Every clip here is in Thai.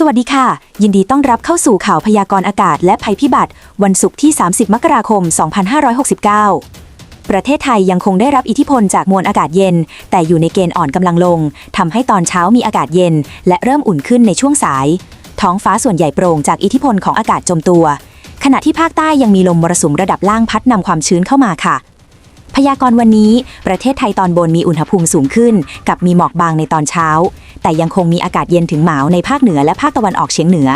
สวัสดีค่ะ ยินดีต้อนรับเข้าสู่ข่าวพยากรณ์อากาศและภัยพิบัติ วันศุกร์ที่ 30 มกราคม 2569 ประเทศไทยยังคงได้รับอิทธิพลจากมวลอากาศเย็น แต่อยู่ในเกณฑ์อ่อนกำลังลงทำให้ตอนเช้ามีอากาศเย็น และเริ่มอุ่นขึ้นในช่วงสาย ท้องฟ้าส่วนใหญ่โปร่งจากอิทธิพลของอากาศจมตัว ขณะที่ภาคใต้ยังมีลมมรสุมระดับล่างพัดนำความชื้นเข้ามาค่ะ พยากรณ์วันนี้ ประเทศไทยตอนบนมีอุณหภูมิสูงขึ้น กับมีหมอกบางในตอนเช้า แต่ยังคงมีอากาศเย็นถึงหนาวในภาคเหนือและภาคตะวันออกเฉียงเหนือ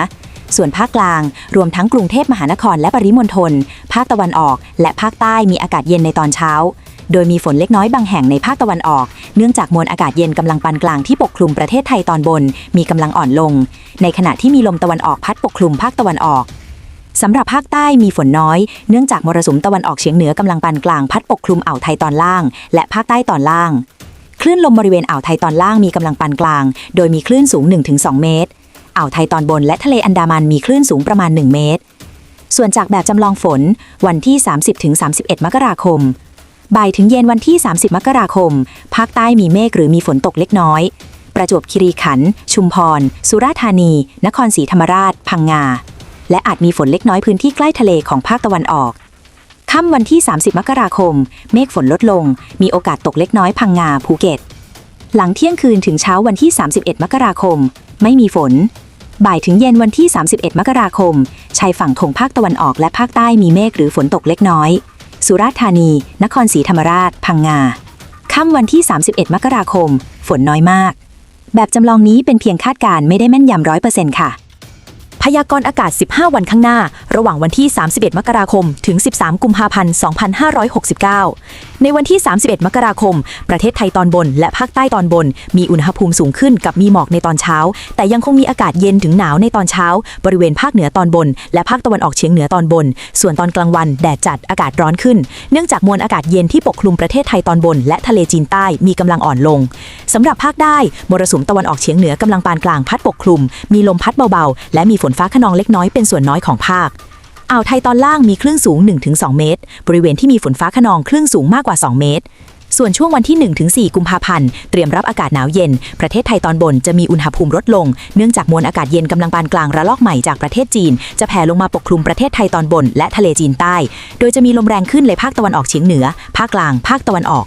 ส่วนภาคกลาง รวมทั้งกรุงเทพมหานครและปริมณฑลภาคตะวันออก และภาคใต้มีอากาศเย็นในตอนเช้า โดยมีฝนเล็กน้อยบางแห่งในภาคตะวันออก เนื่องจากมวลอากาศเย็นกำลังปานกลางที่ปกคลุมประเทศไทยตอนบน มีกำลังอ่อนลง ในขณะที่มีลมตะวันออกพัดปกคลุมภาคตะวันออกสำหรับภาคใต้มีฝนน้อย เนื่องจากมรสุมตะวันออกเฉียงเหนือกำลังปานกลางพัดปกคลุมอ่าวไทยตอนล่าง และภาคใต้ตอนล่าง คลื่นลมบริเวณอ่าวไทยตอนล่างมีกำลังปานกลาง โดยมีคลื่นสูง 1-2 เมตร อ่าวไทยตอนบนและทะเลอันดามันมีคลื่นสูงประมาณ 1 เมตร ส่วนจากแบบจำลองฝนวันที่ 30-31 มกราคม บ่ายถึงเย็นวันที่ 30 มกราคม ภาคใต้มีเมฆหรือมีฝนตกเล็กน้อย ประจวบคีรีขันธ์ ชุมพร สุราษฎร์ธานี นครศรีธรรมราช พังงา และอาจมีฝนเล็กน้อยพื้นที่ใกล้ทะเลของภาคตะวันออก ค่ำวันที่ 30 มกราคม เมฆฝนลดลง มีโอกาสตกเล็กน้อยพังงาภูเก็ต หลังเที่ยงคืนถึงเช้าวันที่ 31 มกราคม ไม่มีฝน บ่ายถึงเย็นวันที่ 31 มกราคม ชายฝั่งทงภาคตะวันออกและภาคใต้มีเมฆหรือฝนตกเล็กน้อย สุราษฎร์ธานี นครศรีธรรมราช พังงา ค่ำวันที่ 31 มกราคม ฝนน้อยมาก แบบจำลองนี้เป็นเพียงคาดการณ์ไม่ได้แม่นยำร้อยเปอร์เซ็นต์ค่ะ พยากรณ์อากาศ 15 วันข้างหน้า ระหว่างวันที่ 31 มกราคม ถึง 13 กุมภาพันธ์ 2569 ในวันที่ 31 มกราคม ประเทศไทยตอนบน และภาคใต้ตอนบน มีอุณหภูมิสูงขึ้นกับมีหมอกในตอนเช้า แต่ยังคงมีอากาศเย็นถึงหนาวในตอนเช้า บริเวณภาคเหนือตอนบน และภาคตะวันออกเฉียงเหนือตอนบน ส่วนตอนกลางวันแดดจัดอากาศร้อนขึ้น เนื่องจากมวลอากาศเย็นที่ปกคลุมประเทศไทยตอนบน และทะเลจีนใต้มีกำลังอ่อนลงสำหรับภาคใต้มรสุมตะวันออกเฉียงเหนือกำลังปานกลางพัดปกคลุม มีลมพัดเบาๆ และมีฝนฟ้าขนองเล็กน้อยเป็นส่วนน้อยของภาค อ่าวไทยตอนล่างมีคลื่นสูง 1-2 เมตร บริเวณที่มีฝนฟ้าขนองคลื่นสูงมากกว่า 2 เมตร ส่วนช่วงวันที่ 1-4 กุมภาพันธ์ เตรียมรับอากาศหนาวเย็น ประเทศไทยตอนบนจะมีอุณหภูมิลดลง เนื่องจากมวลอากาศเย็นกำลังปานกลางระลอกใหม่จากประเทศจีน จะแผ่ลงมาปกคลุมประเทศไทยตอนบน และทะเลจีนใต้ โดยจะมีลมแรงขึ้นในภาคตะวันออกเฉียงเหนือ ภาคกลาง ภาคตะวันออก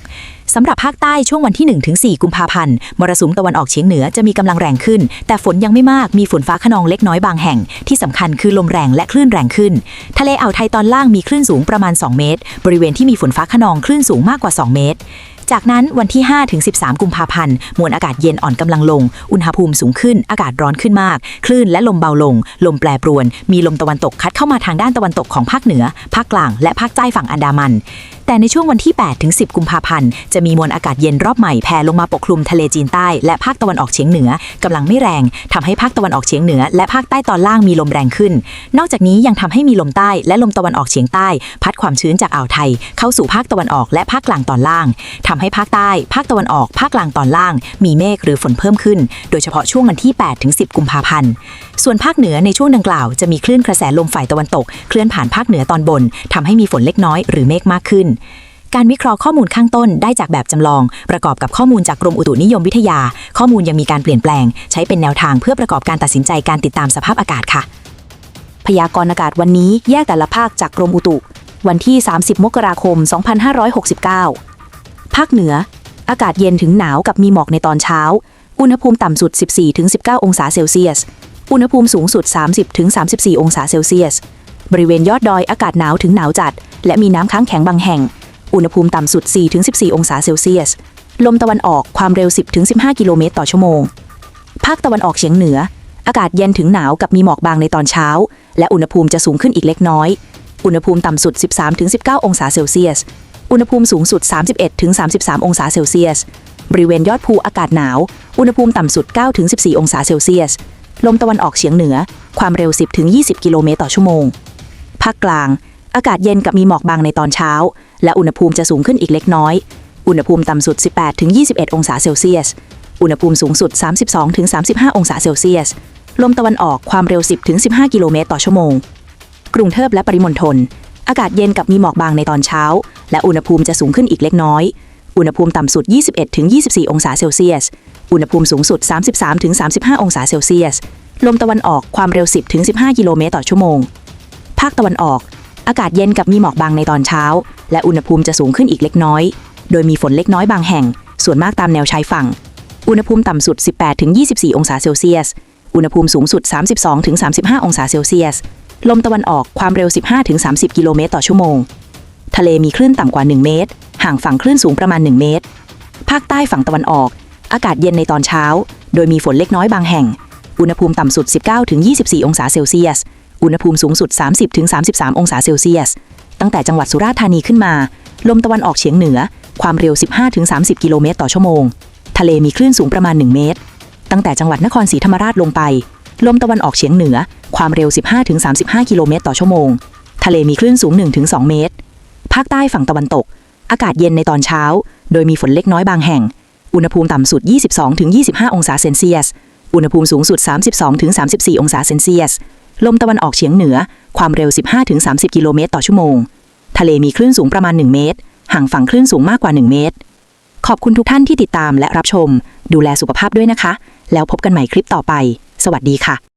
สำหรับภาคใต้ช่วงวันที่ 1-4 กุมภาพันธ์มรสุมตะวันออกเฉียงเหนือจะมีกำลังแรงขึ้น แต่ฝนยังไม่มากมีฝนฟ้าขนองเล็กน้อยบางแห่ง ที่สำคัญคือลมแรงและคลื่นแรงขึ้น ทะเลอ่าวไทยตอนล่างมีคลื่นสูงประมาณ 2 เมตร บริเวณที่มีฝนฟ้าขนองคลื่นสูงมากกว่า 2 เมตรจากนั้นวันที่ 5 ถึง 13 กุมภาพันธ์ มวลอากาศเย็นอ่อนกำลังลง อุณหภูมิสูงขึ้น อากาศร้อนขึ้นมาก คลื่นและลมเบาลง ลมแปรปรวน มีลมตะวันตกคัดเข้ามาทางด้านตะวันตกของภาคเหนือ ภาคกลาง และภาคใต้ฝั่งอันดามัน แต่ในช่วงวันที่ 8 ถึง 10 กุมภาพันธ์ จะมีมวลอากาศเย็นรอบใหม่แผ่ลงมาปกคลุมทะเลจีนใต้และภาคตะวันออกเฉียงเหนือกำลังไม่แรงทำให้ภาคตะวันออกเฉียงเหนือและภาคใต้ตอนล่างมีลมแรงขึ้น นอกจากนี้ยังทำให้มีลมใต้และลมตะวันออกเฉียงใต้ พัดความชื้นจากอ่าวไทย เข้าสู่ภาคตะวันออกและภาคกลางตอนล่างทำให้ภาคใต้ ภาคตะวันออกภาคกลางตอนล่าง มีเมฆหรือฝนเพิ่มขึ้น โดยเฉพาะช่วงวันที่ 8 ถึง 10 กุมภาพันธ์ส่วนภาคเหนือในช่วงดังกล่าวจะมีคลื่นกระแสลมฝ่ายตะวันตก เคลื่อนผ่านภาคเหนือตอนบนทำให้มีฝนเล็กน้อยหรือเมฆมากขึ้นการวิเคราะห์ข้อมูลข้างต้นได้จากแบบจำลอง ประกอบกับข้อมูลจากกรมอุตุนิยมวิทยา ข้อมูลยังมีการเปลี่ยนแปลง ใช้เป็นแนวทางเพื่อประกอบการตัดสินใจการติดตามสภาพอากาศค่ะ พยากรณ์อากาศวันนี้แยกแต่ละภาคจากกรมอุตุ วันที่ 30 มกราคม 2569 ภาคเหนือ อากาศเย็นถึงหนาวกับมีหมอกในตอนเช้า อุณหภูมิต่ำสุด 14-19 องศาเซลเซียส อุณหภูมิสูงสุด 30-34 องศาเซลเซียส บริเวณยอดดอยอากาศหนาวถึงหนาวจัด และมีน้ำค้างแข็งบางแห่ง อุณหภูมิต่ำสุด 4-14 องศาเซลเซียส ลมตะวันออกความเร็ว 10-15 กิโลเมตรต่อชั่วโมง ภาคตะวันออกเฉียงเหนือ อากาศเย็นถึงหนาวกับมีหมอกบางในตอนเช้า และอุณหภูมิจะสูงขึ้นอีกเล็กน้อย อุณหภูมิต่ำสุด 13-19 องศาเซลเซียส อุณหภูมิสูงสุด 31-33 องศาเซลเซียส บริเวณยอดภูอากาศหนาว อุณหภูมิต่ำสุด 9-14 องศาเซลเซียส ลมตะวันออกเฉียงเหนือ ความเร็ว 10-20 กิโลเมตรต่อชั่วโมง ภาคกลาง อากาศเย็นกับมีหมอกบางในตอนเช้า และอุณหภูมิจะสูงขึ้นอีกเล็กน้อย อุณหภูมิต่ำสุด 18-21 องศาเซลเซียส อุณหภูมิสูงสุด 32-35 องศาเซลเซียส ลมตะวันออกความเร็ว 10-15 กิโลเมตรต่อชั่วโมง กรุงเทพและปริมณฑล อากาศเย็นกับมีหมอกบางในตอนเช้า และอุณหภูมิจะสูงขึ้นอีกเล็กน้อย อุณหภูมิต่ำสุด 21-24 องศาเซลเซียส อุณหภูมิสูงสุด 33-35 องศาเซลเซียสลมตะวันออกความเร็ว 10-15 กิโลเมตรต่อชั่วโมง ภาคตะวันออก อากาศเย็นกับมีหมอกบางในตอนเช้า และอุณหภูมิจะสูงขึ้นอีกเล็กน้อย โดยมีฝนเล็กน้อยบางแห่ง ส่วนมากตามแนวชายฝั่ง อุณหภูมิต่ำสุด 18-24 องศาเซลเซียส อุณหภูมิสูงสุด 32-35 องศาเซลเซียส ลมตะวันออกความเร็ว 15-30 กิโลเมตรต่อชั่วโมง ทะเลมีคลื่นต่ำกว่า 1 เมตร ห่างฝั่งคลื่นสูงประมาณ 1 เมตร ภาคใต้ฝั่งตะวันออก อากาศเย็นในตอนเช้า โดยมีฝนเล็กน้อยบางแห่ง อุณหภูมิต่ำสุด 19-24 องศาเซลเซียส อุณหภูมิสูงสุด 30-33 องศาเซลเซียส ตั้งแต่จังหวัดสุราษฎร์ธานีขึ้นมา ลมตะวันออกเฉียงเหนือ ความเร็ว 15-30 กิโลเมตรต่อชั่วโมง ทะเลมีคลื่นสูงประมาณ 1 เมตร ตั้งแต่จังหวัดนครศรีธรรมราชลงไป ลมตะวันออกเฉียงเหนือ ความเร็ว 15-35 กิโลเมตรต่อชั่วโมง ทะเลมีคลื่นสูง 1-2 เมตร ภาคใต้ฝั่งตะวันตก อากาศเย็นในตอนเช้า โดยมีฝนเล็กน้อยบางแห่ง อุณหภูมิต่ำสุด 22-25 องศาเซนเซียส อุณหภูมิสูงสุด 32-34 องศาเซนเซียส ลมตะวันออกเฉียงเหนือ ความเร็ว 15-30 กิโลเมตรต่อชั่วโมง ทะเลมีคลื่นสูงประมาณ 1 เมตร ห่างฝั่งคลื่นสูงมากกว่า 1 เมตร ขอบคุณทุกท่านที่ติดตามและรับชม ดูแลสุขภาพด้วยนะคะ แล้วพบกันใหม่คลิปต่อไป สวัสดีค่ะ